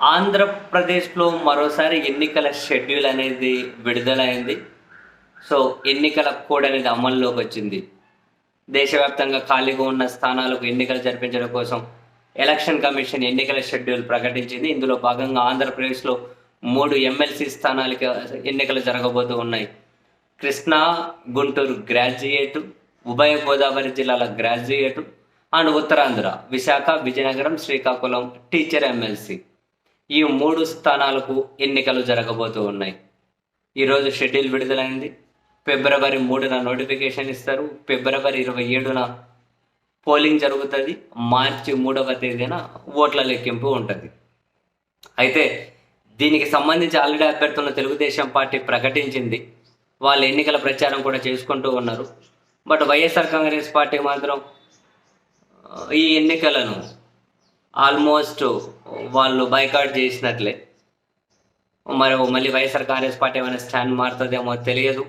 ఆంధ్రప్రదేశ్లో మరోసారి ఎన్నికల షెడ్యూల్ అనేది విడుదలైంది. సో ఎన్నికల కోడ్ అనేది అమల్లోకి వచ్చింది. దేశవ్యాప్తంగా ఖాళీగా ఉన్న స్థానాలకు ఎన్నికలు జరిపించడం కోసం ఎలక్షన్ కమిషన్ ఎన్నికల షెడ్యూల్ ప్రకటించింది. ఇందులో భాగంగా ఆంధ్రప్రదేశ్లో మూడు ఎమ్మెల్సీ స్థానాలకి ఎన్నికలు జరగబోతూ ఉన్నాయి. కృష్ణా గుంటూరు గ్రాడ్యుయేటు ఉభయ గోదావరి జిల్లాల graduate and Uttarandhra Visakha Vizianagaram Srikakulam teacher MLC. ఈ మూడు స్థానాలకు ఎన్నికలు జరగబోతూ ఉన్నాయి. ఈరోజు షెడ్యూల్ విడుదలైంది. ఫిబ్రవరి మూడున నోటిఫికేషన్ ఇస్తారు. ఫిబ్రవరి ఇరవై ఏడున పోలింగ్ జరుగుతుంది. మార్చి మూడవ తేదీన ఓట్ల లెక్కింపు ఉంటుంది. అయితే దీనికి సంబంధించి ఆల్రెడీ అభ్యర్థులను తెలుగుదేశం పార్టీ ప్రకటించింది. వాళ్ళు ఎన్నికల ప్రచారం కూడా చేసుకుంటూ ఉన్నారు. బట్ వైఎస్ఆర్ కాంగ్రెస్ పార్టీ మాత్రం ఈ ఎన్నికలను ఆల్మోస్ట్ వాళ్ళు బైకాట్ చేసినట్లే. మరి మళ్ళీ వైఎస్ఆర్ కాంగ్రెస్ పార్టీ ఏమైనా స్టాండ్ మారుతుందేమో తెలియదు.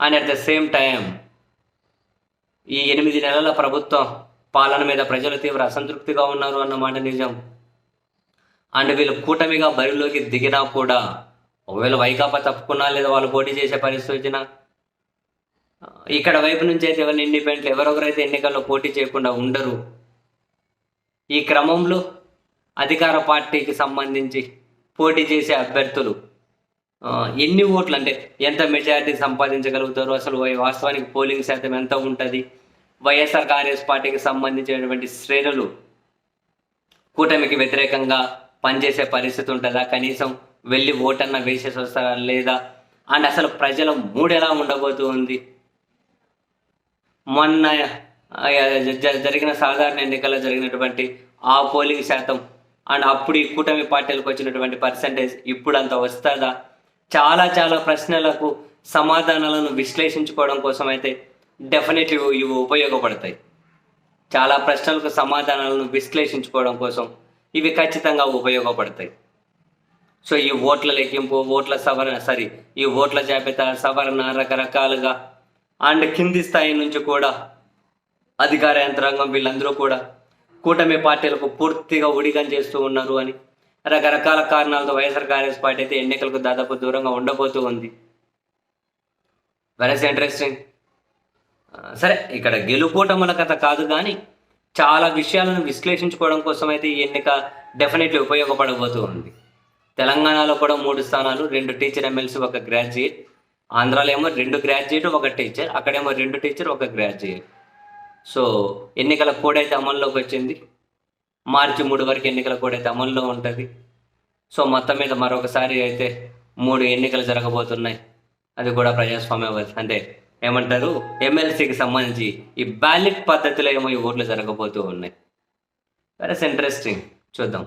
And at the same time ఈ ఎనిమిది నెలల ప్రభుత్వం పాలన మీద ప్రజలు తీవ్ర అసంతృప్తిగా ఉన్నారు అన్నమాట నిజం. అండ్ వీళ్ళు కూటమిగా బరిలోకి దిగినా కూడా ఒకవేళ వైకాపా తప్పుకున్నా లేదా వాళ్ళు పోటీ చేసే పరిస్థితి వచ్చినా ఇక్కడ వైపు నుంచి అయితే ఎవరిని ఇండిపెండెంట్ ఎవరొకరైతే ఎన్నికల్లో పోటీ చేయకుండా ఉండరు. ఈ క్రమంలో అధికార పార్టీకి సంబంధించి పోటీ చేసే అభ్యర్థులు ఎన్ని ఓట్లు అంటే ఎంత మెజారిటీ సంపాదించగలుగుతారు? అసలు వై- వాస్తవానికి పోలింగ్ శాతం ఎంత ఉంటుంది? వైఎస్ఆర్ కాంగ్రెస్ పార్టీకి సంబంధించినటువంటి శ్రేణులు కూటమికి వ్యతిరేకంగా పనిచేసే పరిస్థితి ఉంటుందా? కనీసం వెళ్ళి ఓటన్న వేసేసి వస్తారా లేదా? అండ్ అసలు ప్రజల మూడు ఎలా ఉండబోతుంది? మొన్న జరిగిన సాధారణ ఎన్నికల్లో జరిగినటువంటి ఆ పోలింగ్ శాతం అండ్ అప్పుడు ఈ కూటమి పార్టీలకు వచ్చినటువంటి పర్సంటేజ్ ఇప్పుడు అంత వస్తుందా? చాలా చాలా ప్రశ్నలకు సమాధానాలను విశ్లేషించుకోవడం కోసం అయితే డెఫినెట్లీ ఇవి ఉపయోగపడతాయి. చాలా ప్రశ్నలకు సమాధానాలను విశ్లేషించుకోవడం కోసం ఇవి ఖచ్చితంగా ఉపయోగపడతాయి. సో ఈ ఓట్ల లెక్కింపు ఓట్ల సవరణ సారీ ఈ ఓట్ల జాబితా సవరణ రకరకాలుగా అండ్ కింది స్థాయి నుంచి కూడా అధికార యంత్రాంగం వీళ్ళందరూ కూడా కూటమి పార్టీలకు పూర్తిగా ఉడిగం చేస్తూ ఉన్నారు అని రకరకాల కారణాలతో వైఎస్ఆర్ కాంగ్రెస్ పార్టీ అయితే ఎన్నికలకు దాదాపు దూరంగా ఉండబోతూ ఉంది. వెరస్ ఇంట్రెస్టింగ్ సరే ఇక్కడ గెలుపోటముల కథ కాదు కానీ చాలా విషయాలను విశ్లేషించుకోవడం కోసం అయితే ఈ ఎన్నిక డెఫినెట్లీ ఉపయోగపడబోతూ ఉంది. తెలంగాణలో కూడా మూడు స్థానాలు రెండు టీచర్ ఎమ్మెల్సీ ఒక గ్రాడ్యుయేట్ ఆంధ్రాలో ఏమో రెండు గ్రాడ్యుయేట్ ఒక టీచర్ అక్కడేమో రెండు టీచర్ ఒక గ్రాడ్యుయేట్ సో ఎన్నికల కోడ్ అయితే అమల్లోకి వచ్చింది. మార్చి మూడు వరకు ఎన్నికల కోడ్ అయితే అమల్లో ఉంటుంది. సో మొత్తం మీద మరొకసారి అయితే మూడు ఎన్నికలు జరగబోతున్నాయి. అది కూడా ప్రజాస్వామ్య అంటే ఏమంటారు? ఎమ్మెల్సీకి సంబంధించి ఈ బ్యాలెట్ పద్ధతిలో ఏమో ఈ ఓట్లు జరగబోతూ ఉన్నాయి. వెరస్ ఇంట్రెస్టింగ్ చూద్దాం.